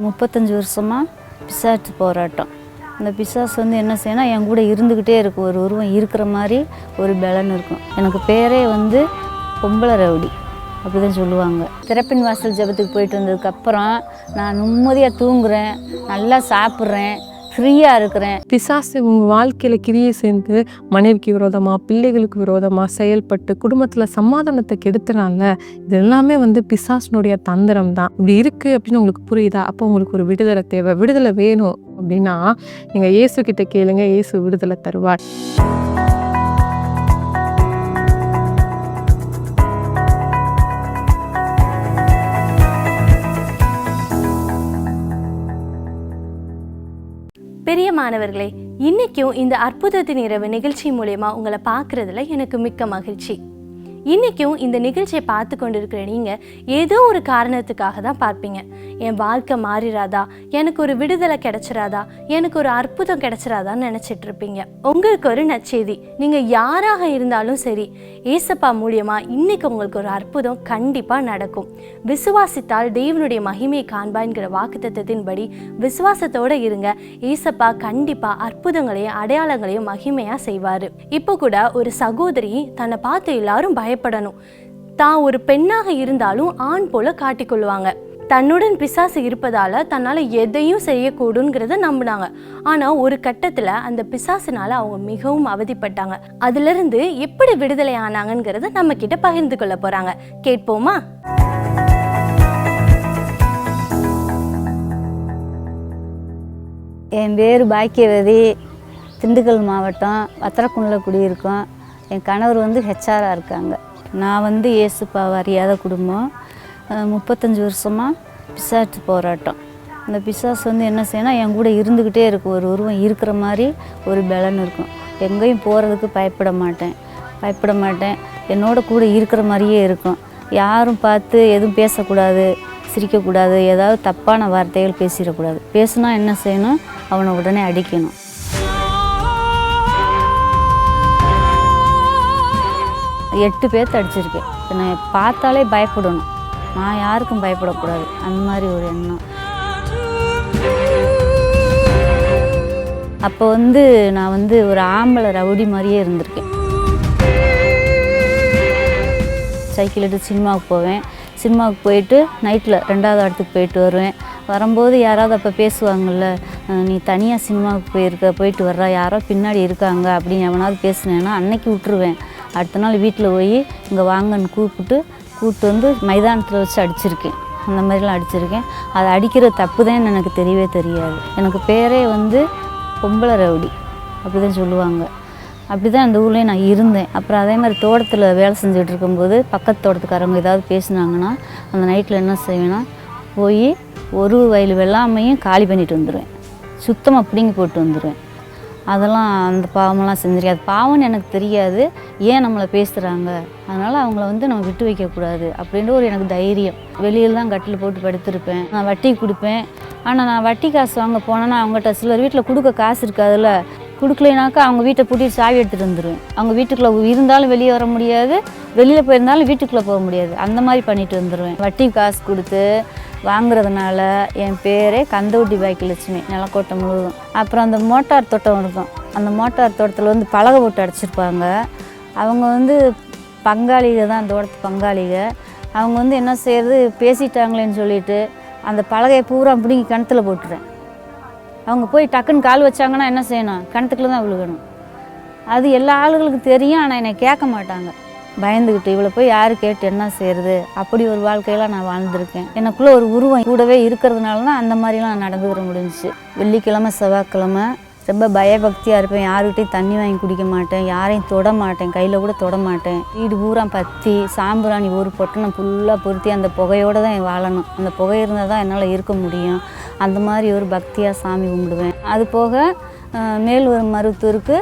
முப்பத்தஞ்சு வருஷமாக பிசாசு போராட்டம். அந்த பிசாசு வந்து என்ன செய்யணும் என் கூட இருந்துக்கிட்டே இருக்கும். ஒரு உருவம் இருக்கிற மாதிரி ஒரு பலன் இருக்கும். எனக்கு பேரே வந்து பொம்பளை ரவுடி. அப்படி தான் சொல்லுவாங்க. திறப்பின் வாசல் ஜெபத்துக்கு போயிட்டு வந்ததுக்கப்புறம் நான் நிம்மதியாக தூங்குறேன் நல்லா சாப்பிட்றேன் ஃப்ரீயாக இருக்கிறேன். பிசாசு உங்கள் வாழ்க்கையில் கிரியை சேர்ந்து மனைவிக்கு விரோதமாக பிள்ளைகளுக்கு விரோதமாக செயல்பட்டு குடும்பத்தில் சமாதானத்தை கெடுத்தனால இது எல்லாமே வந்து பிசாசினுடைய தந்திரம் தான். இப்படி இருக்கு அப்படின்னு உங்களுக்கு புரியுதா? அப்போ உங்களுக்கு ஒரு விடுதலை தேவை. விடுதலை வேணும் அப்படின்னா நீங்கள் இயேசு கிட்ட கேளுங்க. இயேசு விடுதலை தருவார். மாணவர்களே இன்னைக்கும் இந்த அற்புதத்தின் இரவு நிகழ்ச்சி மூலயமா உங்களை பார்க்குறதுல எனக்கு மிக்க மகிழ்ச்சி. இன்றைக்கும் இந்த நிகழ்ச்சியை பார்த்து கொண்டிருக்கிற நீங்கள் ஏதோ ஒரு காரணத்துக்காக தான் பார்ப்பீங்க. என் வாழ்க்கை மாறிடாதா எனக்கு ஒரு விடுதலை கிடைச்சிராதா? எனக்கு ஒரு அற்புதம் கிடைச்சிராதான்னு நினச்சிட்டு இருப்பீங்க. உங்களுக்கு ஒரு நச்செய்தி நீங்கள் யாராக இருந்தாலும் சரி ஏசப்பா மூலியமாக இன்னைக்கு உங்களுக்கு ஒரு அற்புதம் கண்டிப்பாக நடக்கும். விசுவாசித்தால் தேவனுடைய மகிமையை காண்பான்கிற வாக்குத்தத்தத்தின்படி விசுவாசத்தோட இருங்க. ஏசப்பா கண்டிப்பாக அற்புதங்களையும் அடையாளங்களையும் மகிமையாக செய்வார். இப்போ கூட ஒரு சகோதரி தன்னை பார்த்து எல்லாரும் பய பயப்படணும். தான் ஒரு பெண்ணாக இருந்தாலும் ஆண் போல காட்டிக்கொள்வாங்க தன்னுடன் பிசாசு இருப்பதால தன்னால எதையும் செய்யக்கூடுங்கிறத நம்பினாங்க. ஆனா ஒரு கட்டத்துல அந்த பிசாசுனால அவங்க மிகவும் அவதிப்பட்டாங்க. அதுல இருந்து எப்படி விடுதலை ஆனாங்கிறத நம்ம கிட்ட பகிர்ந்து கொள்ள போறாங்க. கேட்போமா? என் பேர் பாக்கியவதி திண்டுக்கல் மாவட்டம் வத்திரக்குண்டில் குடியிருக்கோம். என் கணவர் வந்து ஹெச்ஆராக இருக்காங்க. நான் வந்து இயேசுப்பாவை அறியாத குடும்பம். முப்பத்தஞ்சு வருஷமாக பிசாச்சு போராட்டம். இந்த பிசாஸ் வந்து என்ன செய்யணும் என் கூட இருந்துக்கிட்டே இருக்கும் ஒரு உருவம் இருக்கிற மாதிரி ஒரு பலன் இருக்கும். எங்கேயும் போகிறதுக்கு பயப்பட மாட்டேன். பயப்பட மாட்டேன். என்னோட கூட இருக்கிற மாதிரியே இருக்கும். யாரும் பார்த்து எதுவும் பேசக்கூடாது சிரிக்கக்கூடாது ஏதாவது தப்பான வார்த்தைகள் பேசிடக்கூடாது. பேசுனா என்ன செய்யணும்? அவனை உடனே அடிக்கணும். எட்டு பேர்த்து அடிச்சிருக்கேன் நான் பார்த்தாலே பயப்படணும். நான் யாருக்கும் பயப்படக்கூடாது. அந்த மாதிரி ஒரு எண்ணம். அப்போ வந்து நான் வந்து ஒரு ஆம்பளை ரவுடி மாதிரியே இருந்திருக்கேன். சைக்கிள் எடுத்து சினிமாவுக்கு போவேன். சினிமாவுக்கு போயிட்டு நைட்டில் ரெண்டாவது இடத்துக்கு போயிட்டு வருவேன். வரும்போது யாராவது அப்போ பேசுவாங்கள்ல நீ தனியாக சினிமாவுக்கு போயிருக்க போயிட்டு வர்றா யாரோ பின்னாடி இருக்காங்க அப்படின்னு எவனாவது பேசினேன்னா அன்னைக்கு விட்டுருவேன். அடுத்த நாள் வீட்டில் போய் இங்கே வாங்கன்னு கூப்பிட்டு கூப்பிட்டு வந்து மைதானத்தில் வச்சு அடிச்சிருக்கேன். அந்த மாதிரிலாம் அடிச்சிருக்கேன். அதை அடிக்கிற தப்பு தான் எனக்கு தெரியவே தெரியாது. எனக்கு பேரே வந்து பொம்பளை ரவுடி. அப்படி தான் சொல்லுவாங்க. அப்படி தான் அந்த ஊர்லேயே நான் இருந்தேன். அப்புறம் அதே மாதிரி தோட்டத்தில் வேலை செஞ்சுட்டு இருக்கும்போது பக்கத்து தோட்டத்துக்காரங்க ஏதாவது பேசுனாங்கன்னா அந்த நைட்டில் என்ன செய்வேன்னா போய் ஒரு வயல் வெள்ளாமையும் காலி பண்ணிட்டு வந்துடுவேன் சுத்தமாக பிடுங்கி போட்டு வந்துடுவேன் அதெல்லாம் அந்த பாவமெல்லாம் செஞ்சிருக்காது. பாவம்னு எனக்கு தெரியாது. ஏன் நம்மளை பேசுகிறாங்க அதனால் அவங்கள வந்து நம்ம விட்டு வைக்கக்கூடாது அப்படின்ற ஒரு எனக்கு தைரியம். வெளியில் தான் கட்டில் போட்டு படுத்திருப்பேன். நான் வட்டி கொடுப்பேன். ஆனால் நான் வட்டி காசு வாங்க போனேன்னா அவங்ககிட்ட சிலர் வீட்டில் கொடுக்க காசு இருக்காதுல்ல. கொடுக்கலைனாக்கா அவங்க வீட்டை பூட்டிட்டு சாவி எடுத்துகிட்டு வந்துடுவேன் அவங்க வீட்டுக்குள்ளே இருந்தாலும் வெளியே வர முடியாது. வெளியில் போயிருந்தாலும் வீட்டுக்குள்ளே போக முடியாது. அந்த மாதிரி பண்ணிட்டு வந்துடுவேன் வட்டி காசு கொடுத்து வாங்குறதுனால என் பேரே கந்தவுட்டி பாய்க்கு லட்சுமி நிலக்கோட்டை முழுவதும். அப்புறம் அந்த மோட்டார் தோட்டம் இருக்கும். அந்த மோட்டார் தோட்டத்தில் வந்து பலகை போட்டு அடிச்சிருப்பாங்க. அவங்க வந்து பங்காளிக தான் தோட்டத்து பங்காளிக. அவங்க வந்து என்ன செய்யறது பேசிட்டாங்களேன்னு சொல்லிட்டு அந்த பலகையை பூரா பிடிங்கி கிணத்துல போட்டுறேன் அவங்க போய் டக்குன்னு கால் வச்சாங்கன்னா என்ன செய்யணும்? கிணத்துக்குள்ள தான் விழுகணும். அது எல்லா ஆளுகளுக்கும் தெரியும் ஆனால் என்னை கேட்க மாட்டாங்க. பயந்துக்கிட்டு இவ்வளோ போய் யார் கேட்டு என்ன செய்யறது அப்படி ஒரு வாழ்க்கையெல்லாம் நான் வாழ்ந்திருக்கேன். எனக்குள்ளே ஒரு உருவம் கூடவே இருக்கிறதுனால தான் அந்த மாதிரிலாம் நான் நடந்துக்கிற முடிஞ்சுச்சு. வெள்ளிக்கிழமை செவ்வாய்க்கிழமை ரொம்ப பயபக்தியாக இருப்பேன். யாருக்கிட்டையும் தண்ணி வாங்கி குடிக்க மாட்டேன். யாரையும் தொட மாட்டேன். கையில் கூட தொட மாட்டேன். வீடு பூரா பத்தி சாம்பிராணி ஒரு பொட்டணம் ஃபுல்லாக பொருத்தி அந்த புகையோடு தான் வாழணும். அந்த புகை இருந்தால் தான் என்னால் இருக்க முடியும். அந்த மாதிரி ஒரு பக்தியாக சாமி கும்பிடுவேன். அது போக மேல் ஒரு மருத்துவருக்கு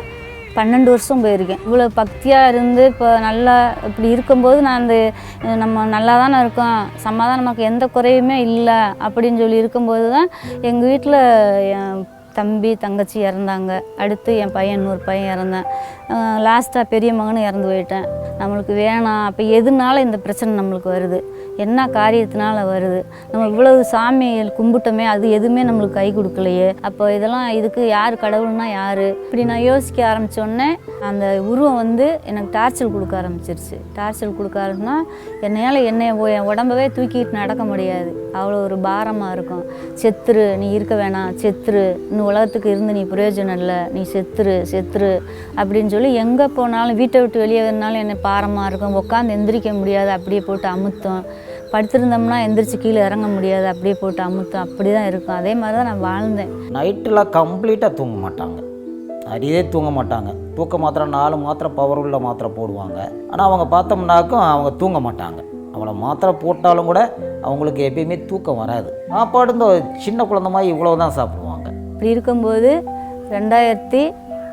பன்னெண்டு வருஷம் போயிருக்கேன். இவ்வளோ பக்தியாக இருந்து இப்போ நல்லா இப்படி இருக்கும்போது நான் அந்த நம்ம நல்லா தானே இருக்கோம். சமாதானம் நமக்கு எந்த குறையுமே இல்லை அப்படின்னு சொல்லி இருக்கும்போது தான் எங்கள் வீட்டில் என் தம்பி தங்கச்சி இறந்தாங்க. அடுத்து என் பையன் இன்னொரு பையன் இறந்தேன். லாஸ்ட்டாக பெரிய மகனும் இறந்து போயிட்டேன். நம்மளுக்கு வேணாம். அப்போ எதுனால இந்த பிரச்சனை நம்மளுக்கு வருது? என்ன காரியத்தினால வருது? நம்ம இவ்வளவு சாமியை கும்பிட்டோமே அது எதுவுமே நம்மளுக்கு கை கொடுக்கலையே. அப்போ இதெல்லாம் இதுக்கு யார் கடவுள்னா யார்? இப்படி நான் யோசிக்க ஆரம்பித்தோடனே அந்த உருவம் வந்து எனக்கு டார்ச்சல் கொடுக்க ஆரம்பிச்சிருச்சு. டார்ச்சல் கொடுக்க ஆரம்பிச்சுனா என்னையால் என்னை என் உடம்பவே தூக்கிட்டு நடக்க முடியாது. அவ்வளோ ஒரு பாரமாக இருக்கும். செத்துரு நீ இருக்க வேணாம். செத்துரு இன்னும் உலகத்துக்கு இருந்து நீ பிரயோஜனம் இல்லை. நீ செத்துரு செத்துரு அப்படின்னு சொல்லி எங்கே போனாலும் வீட்டை விட்டு வெளியே வரனாலும் என்னை பாரமாக இருக்கும். உட்காந்து எந்திரிக்க முடியாது. அப்படியே போட்டு அமுத்தும். படுத்திருந்தோம்னா எந்திரிச்சு கீழே இறங்க முடியாது. அப்படியே போட்டு அமுத்தும் அப்படி தான் இருக்கும். அதே மாதிரி தான் நான் வாழ்ந்தேன். நைட்டில் கம்ப்ளீட்டாக தூங்க மாட்டாங்க. அடியே தூங்க மாட்டாங்க. தூக்க மாத்திரை நாலு மாத்திரை பவர் உள்ள மாத்திரை போடுவாங்க. ஆனால் அவங்க பார்த்தோம்னாக்கும் அவங்க தூங்க மாட்டாங்க. அவளை மாத்திரை போட்டாலும் கூட அவங்களுக்கு எப்பயுமே தூக்கம் வராது. சாப்பாடு இந்த சின்ன குழந்தை மாதிரி இவ்வளோ தான் சாப்பிடுவாங்க. இப்படி இருக்கும்போது ரெண்டாயிரத்தி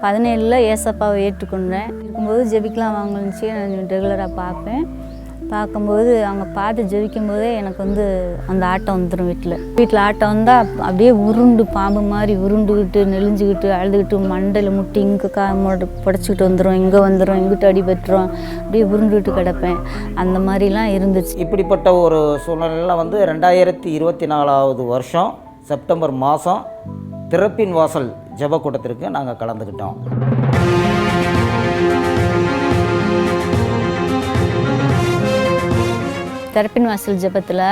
பதினேழில் ஏசப்பாவை ஏற்றுக்கொண்டேன். இருக்கும்போது ஜெபிக்கலாம் வாங்கன்னு நான் ரெகுலராக பார்ப்பேன். பார்க்கும்போது அவங்க பார்த்து ஜெபிக்கும் போதே எனக்கு வந்து அந்த ஆட்டம் வந்துடும் வீட்டில் வீட்டில் ஆட்டம் வந்தால் அப்படியே உருண்டு பாம்பு மாதிரி உருண்டுக்கிட்டு நெளிஞ்சுக்கிட்டு அழுதுகிட்டு மண்டையில் முட்டி இங்கே கா புடச்சிக்கிட்டு வந்துடும் இங்கே வந்துடும் இங்கிட்டு அடிபட்டுரும் அப்படியே உருண்டுக்கிட்டு கிடப்பேன். அந்த மாதிரிலாம் இருந்துச்சு. இப்படிப்பட்ட ஒரு சூழ்நிலையில் வந்து ரெண்டாயிரத்தி இருபத்தி நாலாவது வருஷம் செப்டம்பர் மாதம் திறப்பின் வாசல் ஜெப கூட்டத்திற்கு நாங்கள் கலந்துக்கிட்டோம். திறப்பின் வாசல் ஜெபத்தில்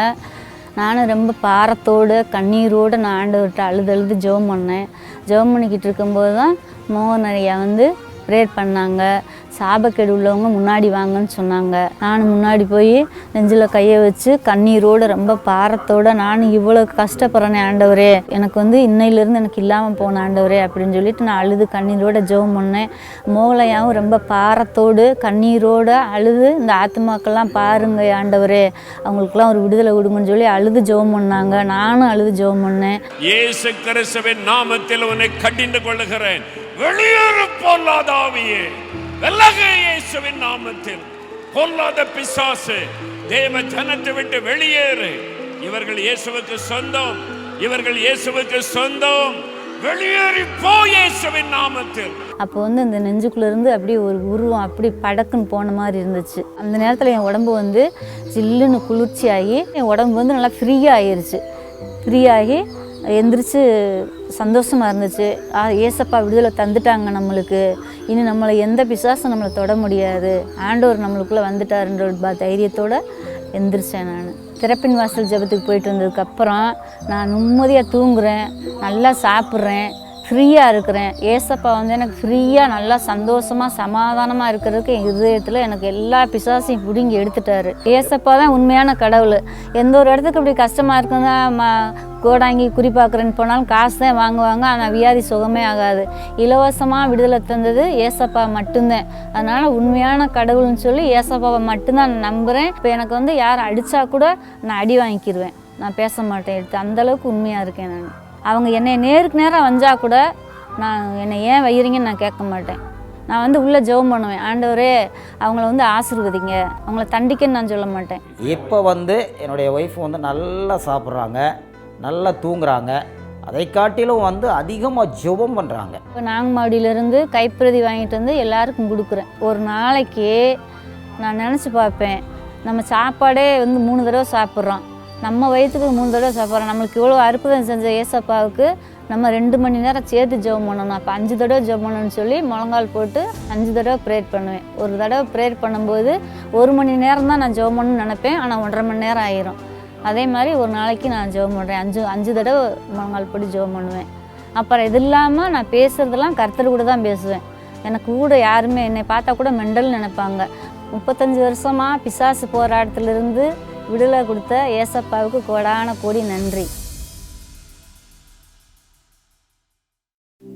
நானும் ரொம்ப பாரத்தோடு கண்ணீரோடு நான் ஆண்டவர்கிட்ட அழுது அழுது ஜெபம் பண்ணேன். ஜெபம் பண்ணிக்கிட்டு இருக்கும்போது தான் மோகன் ஐயா வந்து ப்ரேயர் பண்ணாங்க. சாபக்கேடு உள்ளவங்க முன்னாடி வாங்கன்னு சொன்னாங்க. நான் முன்னாடி போய் நெஞ்சில் கையை வச்சு கண்ணீரோடு ரொம்ப பாரத்தோடு நானும் இவ்வளோ கஷ்டப்படுறேனே ஆண்டவரே. எனக்கு வந்து இன்னையிலேருந்து எனக்கு இல்லாமல் போன ஆண்டவரே அப்படின்னு சொல்லிட்டு நான் அழுது கண்ணீரோட ஜெபம் பண்ணேன். மோகலையாவும் ரொம்ப பாரத்தோடு கண்ணீரோடு அழுது இந்த ஆத்மாக்கெல்லாம் பாருங்க ஆண்டவரே. அவங்களுக்குலாம் ஒரு விடுதலை விடுங்கன்னு சொல்லி அழுது ஜெபம் பண்ணாங்க. நானும் அழுது ஜெபம் பண்ணேன். ஏசு கிறிஸ்துவின் நாமத்தில் உன்னை கடிந்து கொள்ளுகிறேன். வெளியேறு பொல்லாத இயேசுவின் நாமத்தில். பொல்லாத பிசாசு தேவ ஜனத்தை விட்டு வெளியேறு. இவர்கள் இயேசுவுக்கு சொந்தம் இவர்கள் இயேசுவுக்கு சொந்தம். வெளியேறி போ இயேசுவின் நாமத்தில். அப்போ வந்து இந்த நெஞ்சுக்குள்ள இருந்து அப்படியே ஒரு உருவம் அப்படி படக்குன்னு போன மாதிரி இருந்துச்சு. அந்த நேரத்தில் என் உடம்பு வந்து சில்லுன்னு குளிர்ச்சியாகி என் உடம்பு வந்து நல்லா ஃப்ரீயாக ஆயிருச்சு. ஃப்ரீயாகி எந்திரிச்சு சந்தோஷமாக இருந்துச்சு. ஆ ஏசப்பா விடுதலை தந்துட்டாங்க நம்மளுக்கு. இனி நம்மளை எந்த பிசாசும் நம்மளை தொட முடியாது. ஆண்டவர் நம்மளுக்குள்ளே வந்துட்டாருன்ற ஒரு தைரியத்தோடு எந்திரிச்சேன் நான். திறப்பின் வாசல் ஜெபத்துக்கு போயிட்டு வந்ததுக்கப்புறம் நான் நிம்மதியாக தூங்குறேன். நல்லா சாப்பிட்றேன். ஃப்ரீயாக இருக்கிறேன். ஏசப்பா வந்து எனக்கு ஃப்ரீயாக நல்லா சந்தோஷமாக சமாதானமாக இருக்கிறதுக்கு என் இதயத்தில் எனக்கு எல்லா பிசாசையும் பிடுங்கி எடுத்துட்டாரு. ஏசப்பா தான் உண்மையான கடவுள். எந்த ஒரு இடத்துக்கு இப்படி கஷ்டமாக இருக்குன்னா கோடாங்கி குறிப்பாக்குறேன்னு போனாலும் காசு தான் வாங்குவாங்க ஆனால் வியாதி சுகமே ஆகாது. இலவசமாக விடுதலை தந்தது ஏசப்பா மட்டும்தான். அதனால் உண்மையான கடவுள்னு சொல்லி ஏசப்பாவை மட்டும்தான் நான் நம்புகிறேன் இப்போ எனக்கு வந்து யார் அடித்தா கூட நான் அடி வாங்கிக்கிடுவேன் நான் பேச மாட்டேன் எடுத்து. அந்தளவுக்கு உண்மையாக இருக்கேன் நான். அவங்க என்னை நேருக்கு நேராக வந்தால் கூட நான் என்னை ஏன் வைக்கிறீங்கன்னு நான் கேட்க மாட்டேன். நான் வந்து உள்ளே ஜெபம் பண்ணுவேன். ஆண்டவரே அவங்கள வந்து ஆசீர்வதிங்க. அவங்கள தண்டிக்கன்னு நான் சொல்ல மாட்டேன். இப்போ வந்து என்னுடைய ஒய்ஃப் வந்து நல்லா சாப்பிட்றாங்க. நல்லா தூங்குறாங்க. அதை காட்டிலும் வந்து அதிகமாக ஜெபம் பண்ணுறாங்க இப்போ நாங்கமாடியிலேருந்து கைப்பிரதி வாங்கிட்டு வந்து எல்லாருக்கும் கொடுக்குறேன். ஒரு நாளைக்கு நான் நினச்சி பார்ப்பேன். நம்ம சாப்பாடே வந்து மூணு தடவை சாப்பிட்றோம். நம்ம வயிற்றுக்கு மூணு தடவை சாப்பிட்றோம். நம்மளுக்கு இவ்வளோ அற்புதம் செஞ்ச ஏசப்பாவுக்கு நம்ம ரெண்டு மணி நேரம் சேர்த்து ஜெபம் பண்ணணும். அப்போ அஞ்சு தடவை ஜெபம் பண்ணணும்னு சொல்லி முழங்கால் போட்டு அஞ்சு தடவை ப்ரேயர் பண்ணுவேன். ஒரு தடவை ப்ரேயர் பண்ணும்போது ஒரு மணி நேரம் தான் நான் ஜெபம் பண்ணணும்னு நினப்பேன். ஆனால் ஒன்றரை மணி நேரம் ஆயிரும். அதே மாதிரி ஒரு நாளைக்கு நான் ஜெபம் பண்ணுறேன். அஞ்சு அஞ்சு தடவை முழங்கால் போட்டு ஜெபம் பண்ணுவேன். அப்புறம் இது இல்லாமல் நான் பேசுகிறதெல்லாம் கருத்தர் கூட தான் பேசுவேன். எனக்கு கூட யாருமே என்னை பார்த்தா கூட மெண்டல் நினைப்பாங்க. முப்பத்தஞ்சு வருஷமாக பிசாசு போராட்டத்திலிருந்து விடுதலை கொடுத்த ஏசப்பாவுக்கு கோடான கோடி நன்றி.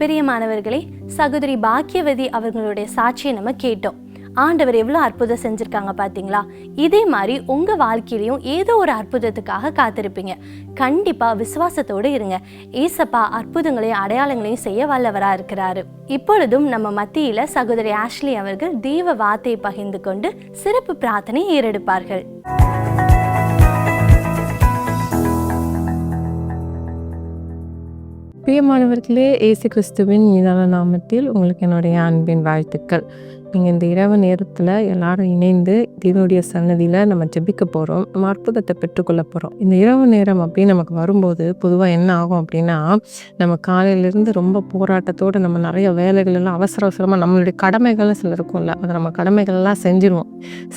பிரியமானவர்களே சகோதரி பாக்கியவதி அவர்களுடைய சாட்சியை நம்ம கேட்டோம். ஆண்டவர் எவ்வளோ அற்புதம் செஞ்சுருக்காங்க பார்த்தீங்களா இதே மாதிரி உங்கள் வாழ்க்கையிலையும் ஏதோ ஒரு அற்புதத்துக்காக காத்திருப்பீங்க. கண்டிப்பாக விசுவாசத்தோடு இருங்க. ஏசப்பா அற்புதங்களையும் அடையாளங்களையும் செய்ய வல்லவராக இருக்கிறாரு. இப்பொழுதும் நம்ம மத்தியில் சகோதரி ஆஷ்லி அவர்கள் தெய்வ வார்த்தையை பகிர்ந்து கொண்டு சிறப்பு பிரார்த்தனை ஏறெடுப்பார்கள். பிரியமானவர்களே இயேசு கிறிஸ்துவின் மீதான நாமத்தில் உங்களுக்கு என்னுடைய அன்பின் வாழ்த்துக்கள். நீங்கள் இந்த இரவு நேரத்தில் எல்லாரும் இணைந்து தேவனுடைய சன்னதியில் நம்ம ஜெபிக்க போகிறோம் நம்ம அற்புதத்தை பெற்றுக்கொள்ள போகிறோம் இந்த இரவு நேரம் அப்படின்னு நமக்கு வரும்போது பொதுவாக என்ன ஆகும் அப்படின்னா நம்ம காலையிலேருந்து ரொம்ப போராட்டத்தோடு நம்ம நிறைய வேலைகள் எல்லாம் அவசர அவசரமாக நம்மளுடைய கடமைகள் சில இருக்கும்ல அதை நம்ம கடமைகள்லாம் செஞ்சிருவோம்.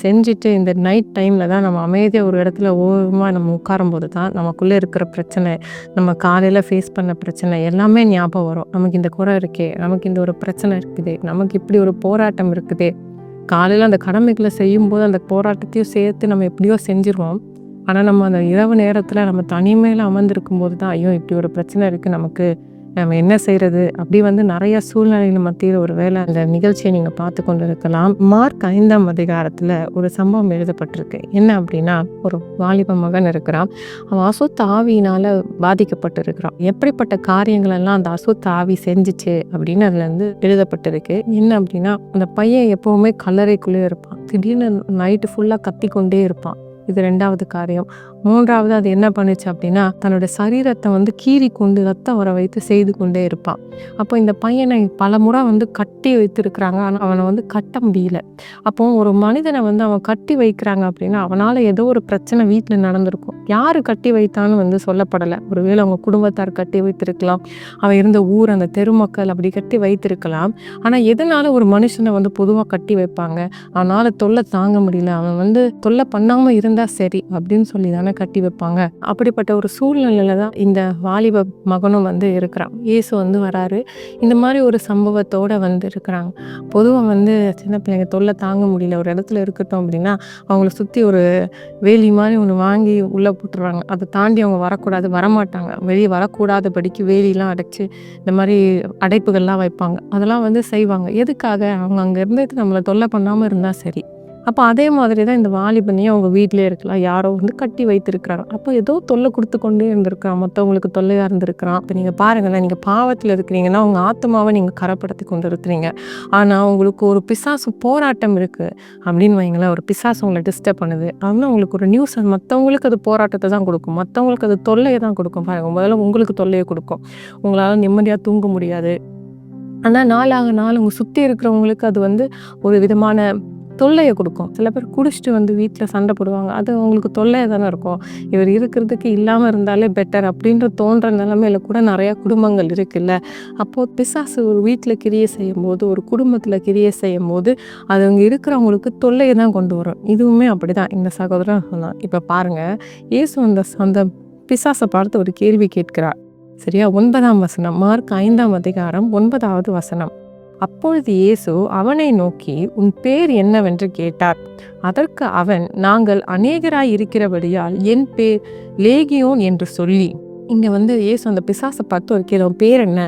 செஞ்சுட்டு இந்த நைட் டைமில் தான் நம்ம அமைதியாக ஒரு இடத்துல ஓரமாக நம்ம உட்காரும்போது தான் நமக்குள்ளே இருக்கிற பிரச்சனை நம்ம காலையில் ஃபேஸ் பண்ண பிரச்சனை எல்லாமே ஞாபகம் வரும். நமக்கு இந்த குறை இருக்கே நமக்கு இந்த ஒரு பிரச்சனை இருக்குது நமக்கு இப்படி ஒரு போராட்டம் இருக்குது காலையில் அந்த கடமைகளை செய்யும்போது அந்த போராட்டத்தையும் சேர்த்து நம்ம எப்படியோ செஞ்சிருவோம். ஆனால் நம்ம அந்த இரவு நேரத்தில் நம்ம தனிமையில் அமர்ந்திருக்கும் போது தான் ஐயோ இப்படி ஒரு பிரச்சனை இருக்குது நமக்கு நம்ம என்ன செய்கிறது அப்படி வந்து நிறைய சூழ்நிலையில் மத்தியில் ஒரு வேளை அந்த நிகழ்ச்சியை நீங்கள் பார்த்து கொண்டு இருக்கலாம் மார்க் ஐந்தாம் அதிகாரத்தில் ஒரு சம்பவம் எழுதப்பட்டிருக்கு. என்ன அப்படின்னா ஒரு வாலிப மகன் இருக்கிறான். அவன் அசுத்த ஆவியினால் பாதிக்கப்பட்டு இருக்கிறான் எப்படிப்பட்ட காரியங்களெல்லாம் அந்த அசுத்த ஆவி செஞ்சுச்சு அப்படின்னு அதில் வந்து எழுதப்பட்டிருக்கு. என்ன அப்படின்னா அந்த பையன் எப்போவுமே கல்லறைக்குள்ளே இருப்பான். திடீர்னு நைட்டு ஃபுல்லாக கத்தி கொண்டே இருப்பான். இது ரெண்டாவது காரியம். மூன்றாவது அது என்ன பண்ணுச்சு அப்படின்னா தன்னோட சரீரத்தை வந்து கீறி கொண்டு ரத்தம் வர வைத்து செய்து கொண்டே இருப்பான். அப்போ இந்த பையனை பல முறை வந்து கட்டி வைத்திருக்கிறாங்க. ஆனால் அவனை வந்து கட்ட முடியல. அப்போ ஒரு மனிதனை வந்து அவன் கட்டி வைக்கிறாங்க அப்படின்னா அவனால் ஏதோ ஒரு பிரச்சனை வீட்டில் நடந்திருக்கும். யார் கட்டி வைத்தான்னு வந்து சொல்லப்படலை. ஒருவேளை அவங்க குடும்பத்தார் கட்டி வைத்திருக்கலாம். அவன் இருந்த ஊர் அந்த தெருமக்கள் அப்படி கட்டி வைத்திருக்கலாம். ஆனால் எதனால ஒரு மனுஷனை வந்து பொதுவாக கட்டி வைப்பாங்க? அவனால் தொல்லை தாங்க முடியல. அவன் வந்து தொல்லை பண்ணாமல் இருந்தால் சரி அப்படின்னு சொல்லி தானே கட்டி வைப்பாங்க. அப்படிப்பட்ட ஒரு சூழ்நிலையில தான் இந்த வாலிப மகனும் வந்து இருக்கிறான். இயேசு வந்து வராரு. இந்த மாதிரி ஒரு சம்பவத்தோட வந்து இருக்கிறாங்க. பொதுவாக வந்து சின்ன பிள்ளைங்க தொல்லை தாங்க முடியல. ஒரு இடத்துல இருக்கட்டும் அப்படின்னா அவங்கள சுற்றி ஒரு வேலி மாதிரி ஒன்று வாங்கி உள்ளே போட்டுருவாங்க. அதை தாண்டி அவங்க வரக்கூடாது வரமாட்டாங்க. வெளியே வரக்கூடாதபடிக்கு வேலிலாம் அடைச்சி இந்த மாதிரி அடைப்புகள்லாம் வைப்பாங்க. அதெல்லாம் வந்து செய்வாங்க. எதுக்காக? அவங்க அங்கே இருந்துட்டு நம்மளை தொல்லை பண்ணாமல் இருந்தால் சரி. அப்போ அதே மாதிரி தான் இந்த வாலிபனையும் அவங்க வீட்டிலே இருக்கலாம். யாரோ வந்து கட்டி வைத்திருக்கிறாங்க. அப்போ ஏதோ தொல்லை கொடுத்து கொண்டே இருந்திருக்கிறான் மற்றவங்களுக்கு தொல்லையாக இருந்திருக்கிறான் இப்போ நீங்கள் பாருங்களேன் நீங்கள் பாவத்தில் இருக்கிறீங்கன்னா உங்கள் ஆத்மாவை நீங்கள் கரப்படுத்தி கொண்டு இருக்கிறீங்க ஆனால் உங்களுக்கு ஒரு பிசாசு போராட்டம் இருக்குது அப்படின்னு வைங்களேன் ஒரு பிசாசு உங்களை டிஸ்டர்ப் பண்ணுது. அப்படின்னா உங்களுக்கு ஒரு நியூஸ் மற்றவங்களுக்கு அது போராட்டத்தை தான் கொடுக்கும். மற்றவங்களுக்கு அது தொல்லையை தான் கொடுக்கும். பாருங்க முதல்ல உங்களுக்கு தொல்லையை கொடுக்கும். உங்களால் நிம்மதியாக தூங்க முடியாது. ஆனால் நாளாக நாள் உங்கள் சுற்றி இருக்கிறவங்களுக்கு அது வந்து ஒரு விதமான தொல்லையை கொடுக்கும். சில பேர் குடிச்சிட்டு வந்து வீட்டில் சண்டை போடுவாங்க. அது அவங்களுக்கு தொல்லையாக தானே இருக்கும். இவர் இருக்கிறதுக்கு இல்லாமல் இருந்தாலே பெட்டர் அப்படின்ற தோன்ற நிலமையில கூட நிறையா குடும்பங்கள் இருக்குல்ல. அப்போது பிசாசு ஒரு வீட்டில் கிரியை செய்யும் போது ஒரு குடும்பத்தில் கிரியை செய்யும் போது அது அங்கே இருக்கிறவங்களுக்கு தொல்லையை தான் கொண்டு வரும். இதுவுமே அப்படி தான் இந்த சகோதரன் சொன்னான். இப்போ பாருங்கள் இயேசு அந்த அந்த பிசாசை பார்த்து ஒரு கேள்வி கேட்கிறார். சரியா? ஒன்பதாம் வசனம். மார்க் ஐந்தாம் அதிகாரம் ஒன்பதாவது வசனம். அப்பொழுது இயேசு அவனை நோக்கி உன் பேர் என்னவென்று கேட்டார். அதற்கு அவன் நாங்கள் அநேகராய் இருக்கிறபடியால் என் பேர் லேகியோன் என்று சொல்லி. இங்கே வந்து இயேசு அந்த பிசாசை பார்த்து ஒரு கேள்வி பேர் என்ன?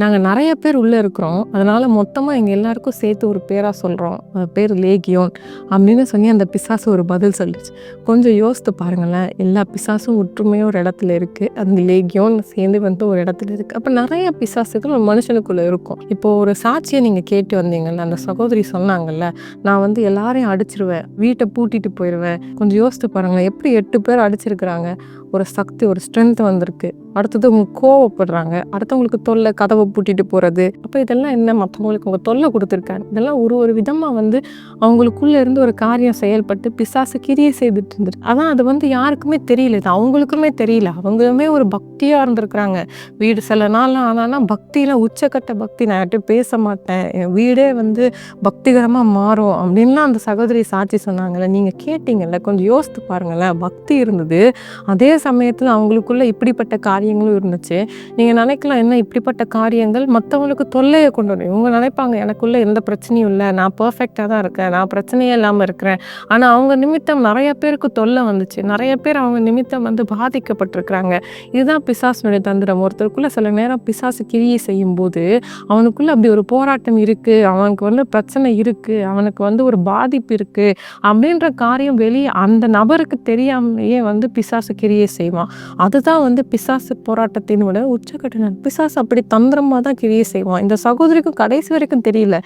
நாங்கள் நிறைய பேர் உள்ளே இருக்கிறோம். அதனால் மொத்தமாக எங்கள் எல்லாருக்கும் சேர்த்து ஒரு பேராக சொல்கிறோம் பேர் லேகியோன் அப்படின்னு சொல்லி அந்த பிசாசு ஒரு பதில் சொல்லிச்சு. கொஞ்சம் யோசித்து பாருங்களேன். எல்லா பிசாசும் ஒற்றுமையாக ஒரு இடத்துல இருக்குது அந்த லேகியோன் சேர்ந்து வந்து ஒரு இடத்துல இருக்குது அப்போ நிறைய பிசாசுகள் ஒரு மனுஷனுக்குள்ளே இருக்கும். இப்போது ஒரு சாட்சியை நீங்கள் கேட்டு வந்தீங்கல்ல அந்த சகோதரி சொன்னாங்கல்ல நான் வந்து எல்லாரையும் அடிச்சிருவேன். வீட்டை பூட்டிட்டு போயிடுவேன் கொஞ்சம் யோசித்து பாருங்களேன். எப்படி எட்டு பேர் அடிச்சிருக்கிறாங்க. ஒரு சக்தி ஒரு ஸ்ட்ரென்த் வந்திருக்கு. அடுத்தது கோவப்படுறாங்க. அடுத்தவங்களுக்கு தொல்லை கதவை பூட்டிட்டு போகிறது அப்போ இதெல்லாம் என்ன? மற்றவங்களுக்கு அவங்க தொல்லை கொடுத்துருக்காங்க. இதெல்லாம் ஒரு ஒரு விதமாக வந்து அவங்களுக்குள்ள இருந்து ஒரு காரியம் செயல்பட்டு பிசாசு கிரியை செய்துட்டு இருந்துட்டு அதான் அது வந்து யாருக்குமே தெரியல. இது அவங்களுக்குமே தெரியல. அவங்களுமே ஒரு பக்தியாக இருந்திருக்கிறாங்க. வீடு சில நாள் ஆனா பக்தியில் உச்சக்கட்ட பக்தி. நான் யார்கிட்டயும் பேச மாட்டேன். என் வீடே வந்து பக்திகரமாக மாறும் அப்படின்லாம் அந்த சகோதரி சாட்சி சொன்னாங்கல்ல. நீங்கள் கேட்டீங்கல்ல கொஞ்சம் யோசித்து பாருங்களேன். பக்தி இருந்தது. அதே சமயத்தில் அவங்களுக்குள்ள இப்படிப்பட்ட காரியம் காரியங்களும் இருந்துச்சு. நீங்கள் நினைக்கலாம் என்ன இப்படிப்பட்ட காரியங்கள்? மற்றவங்களுக்கு தொல்லையை கொண்டு வரும். இவங்க நினைப்பாங்க எனக்குள்ளே எந்த பிரச்சனையும் இல்லை. நான் பர்ஃபெக்டாக தான் இருக்கேன். நான் பிரச்சனையே இல்லாமல் இருக்கிறேன். ஆனால் அவங்க நிமித்தம் நிறைய பேருக்கு தொல்லை வந்துச்சு. நிறைய பேர் அவங்க நிமித்தம் வந்து பாதிக்கப்பட்டிருக்கிறாங்க. இதுதான் பிசாசுனுடைய தந்திரம். ஒருத்தருக்குள்ளே சில நேரம் பிசாசு கிரியை செய்யும்போது அவனுக்குள்ளே அப்படி ஒரு போராட்டம் இருக்குது அவனுக்கு வந்து பிரச்சனை இருக்குது அவனுக்கு வந்து ஒரு பாதிப்பு இருக்குது அப்படின்ற காரியம் வெளியே அந்த நபருக்கு தெரியாமலேயே வந்து பிசாசு கிரியை செய்வான். அதுதான் வந்து பிசாசு போராட்டத்தின் விட உச்சக்கட்ட பிசாசு அப்படி தந்திரமாக தான் கிரியை செய்வான். இந்த சகோதரிக்கும் கடைசி வரைக்கும் தெரியல.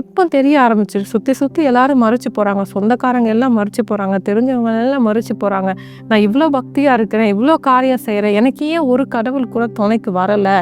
எப்போ தெரிய ஆரம்பிச்சிரு? சுற்றி சுற்றி எல்லாரும் மறைச்சு போகிறாங்க சொந்தக்காரங்க எல்லாம் மறைச்சு போகிறாங்க தெரிஞ்சவங்க எல்லாம் மறைச்சு போகிறாங்க நான் இவ்வளோ பக்தியாக இருக்கிறேன். இவ்வளோ காரியம் செய்கிறேன் எனக்கு ஏன் ஒரு கடவுள் கூட துணைக்கு வரலை?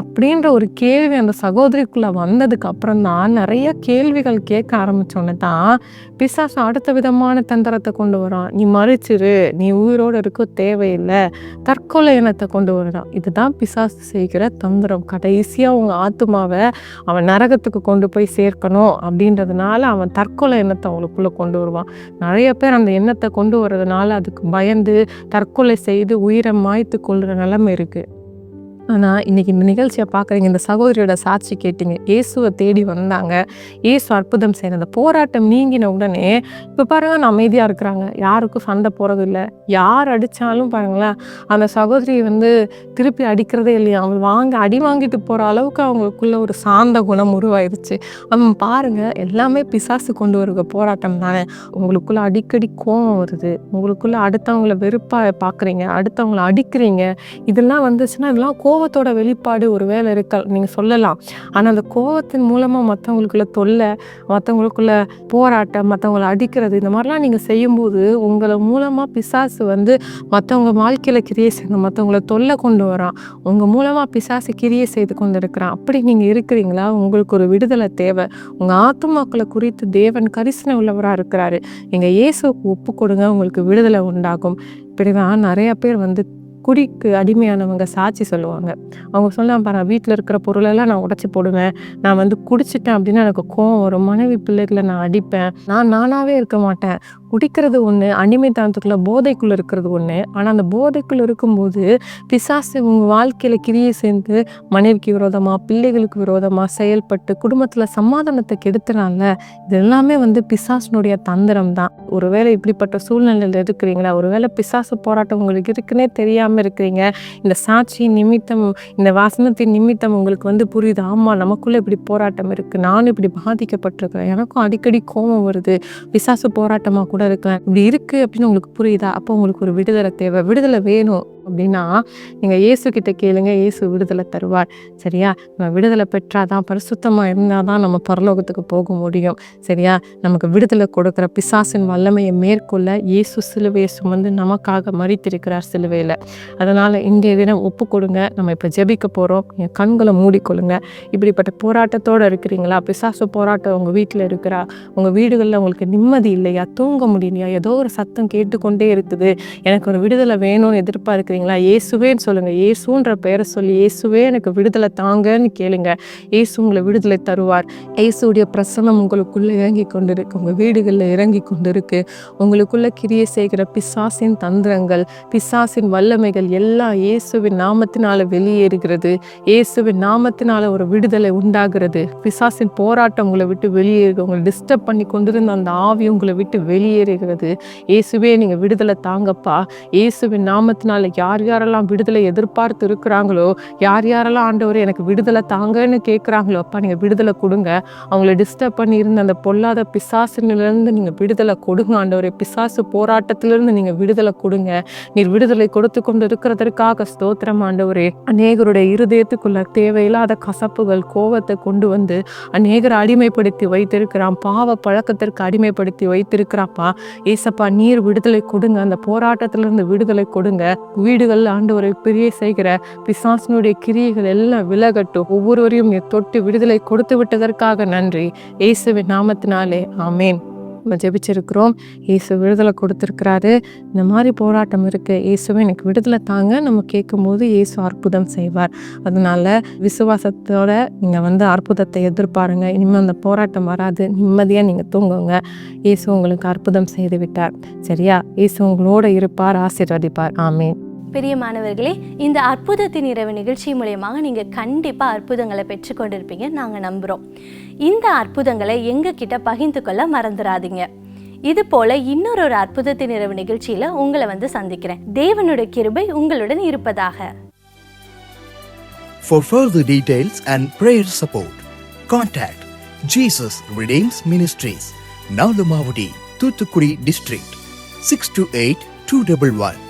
அப்படின்ற ஒரு கேள்வி அந்த சகோதரிக்குள்ளே வந்ததுக்கு அப்புறம் தான் நிறைய கேள்விகள் கேட்க ஆரம்பித்தோன்னு தான் பிசாசு அடுத்த விதமான தந்திரத்தை கொண்டு வரான். நீ மறிச்சிரு நீ உயிரோடு இருக்க தேவையில்லை. தற்கொலை எண்ணத்தை கொண்டு வரான் இதுதான் பிசாசு செய்கிற தந்திரம் கடைசியாக அவங்க ஆத்மாவை அவன் நரகத்துக்கு கொண்டு போய் சேர்க்கணும் அப்படின்றதுனால அவன் தற்கொலை எண்ணத்தை அவங்களுக்குள்ளே கொண்டு வருவான். நிறைய பேர் அந்த எண்ணத்தை கொண்டு வர்றதுனால அதுக்கு பயந்து தற்கொலை செய்து உயிரை மாய்த்து கொள்கிற நிலைமை இருக்குது ஆனால் இன்றைக்கி இந்த நிகழ்ச்சியை பார்க்குறீங்க இந்த சகோதரியோட சாட்சி கேட்டீங்க. இயேசுவை தேடி வந்தாங்க. இயேசு அற்புதம் செய்கிற அந்த போராட்டம் நீங்கின உடனே இப்போ பாருங்க அமைதியாக இருக்கிறாங்க. யாருக்கும் சண்டை போகிறது இல்லை. யார் அடித்தாலும் பாருங்களேன் அந்த சகோதரி வந்து திருப்பி அடிக்கிறதே இல்லையா? அவங்க வாங்க அடி வாங்கிட்டு போகிற அளவுக்கு அவங்களுக்குள்ள ஒரு சாந்த குணம் உருவாயிருச்சு. அவன் பாருங்கள் எல்லாமே பிசாசு கொண்டு வருகிற போராட்டம் தானே. உங்களுக்குள்ளே அடிக்கடி கோபம் வருது. உங்களுக்குள்ளே அடுத்தவங்கள வெறுப்பாக பார்க்குறீங்க அடுத்தவங்கள அடிக்கிறீங்க. இதெல்லாம் வந்துச்சுன்னா இதெல்லாம் கோவத்தோட வெளிப்பாடு ஒரு வேலை இருக்க நீங்கள் சொல்லலாம். ஆனால் அந்த கோவத்தின் மூலமாக மற்றவங்களுக்குள்ள தொல்லை மற்றவங்களுக்குள்ள போராட்டம் மற்றவங்களை அடிக்கிறது இந்த மாதிரிலாம் நீங்கள் செய்யும்போது உங்களை மூலமாக பிசாசு வந்து மற்றவங்க வாழ்க்கையில் கிரியை செய்யணும் மற்றவங்கள தொல்லை கொண்டு வரான். உங்கள் மூலமாக பிசாசு கிரியை செய்து கொண்டு இருக்கிறான் அப்படி நீங்கள் இருக்கிறீங்களா? உங்களுக்கு ஒரு விடுதலை தேவை. உங்கள் ஆத்துமாக்களை குறித்து தேவன் கரிசனை உள்ளவராக இருக்கிறாரு. நீங்கள் இயேசுக்கு ஒப்பு கொடுங்க உங்களுக்கு விடுதலை உண்டாகும். இப்படிதான் நிறைய பேர் வந்து குடிக்கு அடிமையானவங்க சாட்சி சொல்லுவாங்க. அவங்க சொல்லலாம் பாரு வீட்டில் இருக்கிற பொருளெல்லாம் நான் உடச்சி போடுவேன். நான் வந்து குடிச்சிட்டேன் அப்படின்னா எனக்கு கோவம் வரும். மனைவி பிள்ளைகளை நான் அடிப்பேன். நான் நானாகவே இருக்க மாட்டேன். குடிக்கிறது ஒன்று அடிமைத்தனத்துக்குள்ளே போதைக்குள்ளே இருக்கிறது ஒன்று ஆனால் அந்த போதைக்குள்ளே இருக்கும்போது பிசாசு உங்கள் வாழ்க்கையில் கிரியை சேர்ந்து மனைவிக்கு விரோதமாக பிள்ளைகளுக்கு விரோதமாக செயல்பட்டு குடும்பத்தில் சமாதானத்தை கெடுத்துனால இது எல்லாமே வந்து பிசாசினுடைய தந்திரம் தான். ஒருவேளை இப்படிப்பட்ட சூழ்நிலையில் இருக்கிறீங்களா? ஒருவேளை பிசாசு போராட்டம் உங்களுக்கு இருக்குன்னே தெரியாமல் இருக்கிறீங்க. இந்த சாட்சி நிமித்தம் இந்த வாசனத்தின் நிமித்தம் உங்களுக்கு வந்து புரியுது. ஆமாம் நமக்குள்ளே இப்படி போராட்டம் இருக்குது நானும் இப்படி பாதிக்கப்பட்டிருக்கிறேன். எனக்கும் அடிக்கடி கோபம் வருது. பிசாசு போராட்டமாக கூட இருக்கேன் இப்படி இருக்குது அப்படின்னு உங்களுக்கு புரியுதா? அப்போ உங்களுக்கு ஒரு விடுதலை தேவை. விடுதலை வேணும். அப்படின்னா நீங்கள் இயேசு கிட்ட கேளுங்க இயேசு விடுதலை தருவார். சரியா? நம்ம விடுதலை பெற்றால் தான் பரிசுத்தமாக இருந்தால் தான் நம்ம பரலோகத்துக்கு போக முடியும். சரியா? நமக்கு விடுதலை கொடுக்குற பிசாசின் வல்லமையை மேற்கொள்ள இயேசு சிலுவையை சுமந்து நமக்காக மறித்திருக்கிறார் சிலுவையில். அதனால் இன்றைய தினம் ஒப்பு கொடுங்க. நம்ம இப்போ ஜெபிக்க போகிறோம் என் கண்களை மூடிக்கொள்ளுங்க. இப்படிப்பட்ட போராட்டத்தோடு இருக்கிறீங்களா? பிசாசு போராட்டம் உங்கள் வீட்டில் இருக்கிறா? உங்கள் வீடுகளில் உங்களுக்கு நிம்மதி இல்லையா? தூங்க முடியலையா? ஏதோ ஒரு சத்தம் கேட்டுக்கொண்டே இருக்குது. எனக்கு ஒரு விடுதலை வேணும்னு எதிர்பார்க்குறீங்க சரிங்களா இயேசுவேன்னு சொல்லுங்கள் இயேசுன்ற பெயரை சொல்லி இயேசுவே எனக்கு விடுதலை தாங்கன்னு கேளுங்க. இயேசு உங்களை விடுதலை தருவார். இயேசுடைய பிரசனம் உங்களுக்குள்ளே இறங்கி கொண்டு இருக்கு உங்கள் வீடுகளில் இறங்கி கொண்டு இருக்கு உங்களுக்குள்ளே கிரியை செய்கிற பிசாசின் தந்திரங்கள் பிசாசின் வல்லமைகள் எல்லாம் இயேசுவின் நாமத்தினால் வெளியேறுகிறது. இயேசுவின் நாமத்தினால் ஒரு விடுதலை உண்டாகிறது. பிசாசின் போராட்டம் உங்களை விட்டு வெளியேறுது உங்களை டிஸ்டர்ப் பண்ணி கொண்டிருந்த அந்த ஆவி உங்களை விட்டு வெளியேறுகிறது. இயேசுவே நீங்கள் விடுதலை தாங்கப்பா. இயேசுவின் நாமத்தினால் யார் யாரெல்லாம் விடுதலை எதிர்பார்த்து இருக்கிறாங்களோ யார் யாரெல்லாம் ஆண்டவர் எனக்கு விடுதலை தாங்கன்னு கேட்குறாங்களோ அப்பா நீங்கள் விடுதலை கொடுங்க. அவங்கள டிஸ்டர்ப் பண்ணி இருந்த அந்த பொல்லாத பிசாசுலேருந்து நீங்கள் விடுதலை கொடுங்க ஆண்டவரே. பிசாசு போராட்டத்திலிருந்து நீங்கள் விடுதலை கொடுங்க. நீர் விடுதலை கொடுத்து கொண்டு இருக்கிறதற்காக ஸ்தோத்திரம் ஆண்டவரே. அநேகருடைய இருதயத்துக்குள்ள தேவையில்லாத கசப்புகள் கோவத்தை கொண்டு வந்து அநேகரை அடிமைப்படுத்தி வைத்திருக்கிறான். பாவ பழக்கத்திற்கு அடிமைப்படுத்தி வைத்திருக்கிறாப்பா. ஏசப்பா நீர் விடுதலை கொடுங்க. அந்த போராட்டத்திலிருந்து விடுதலை கொடுங்க. வீடுகளில் ஆண்டவரை பிரிய செய்கிற பிசாசினுடைய கிரியைகள் எல்லாம் விலகட்டும். ஒவ்வொருவரையும் நீர் தொட்டு விடுதலை கொடுத்து விட்டதற்காக நன்றி. இயேசுவின் நாமத்தினாலே ஆமேன். நம்ம ஜெபிச்சிருக்கிறோம். இயேசு விடுதலை கொடுத்துருக்கிறாரு. இந்த மாதிரி போராட்டம் இருக்குது இயேசுவே எனக்கு விடுதலை தாங்க. நம்ம கேட்கும்போது இயேசு அற்புதம் செய்வார். அதனால விசுவாசத்தோட நீங்கள் வந்து அற்புதத்தை எதிர்பாருங்க. இனிமேல் அந்த போராட்டம் வராது. நிம்மதியாக நீங்கள் தூங்குங்க. இயேசு உங்களுக்கு அற்புதம் செய்து விட்டார். சரியா? இயேசு உங்களோட இருப்பார் ஆசீர்வதிப்பார். ஆமேன். பிரியமானவர்களே இந்த அற்புதத்தின் இரவு நிகழ்ச்சி மூலயமாக நீங்கள் கண்டிப்பாக அற்புதங்களை பெற்றுக்கொண்டிருப்பீங்க நாங்கள் நம்புகிறோம் இந்த அற்புதங்களை எங்ககிட்ட பகிர்ந்து கொள்ள மறந்துடாதீங்க இது போல இன்னொரு ஒரு அற்புதத்தின் இரவு நிகழ்ச்சியில உங்களை வந்து சந்திக்கிறேன். தேவனுடைய கிருபை உங்களுடன் இருப்பதாக. For further details and prayer support, contact Jesus Redeems Ministries, Nalamavadi, Thuthukudi District, 628 211.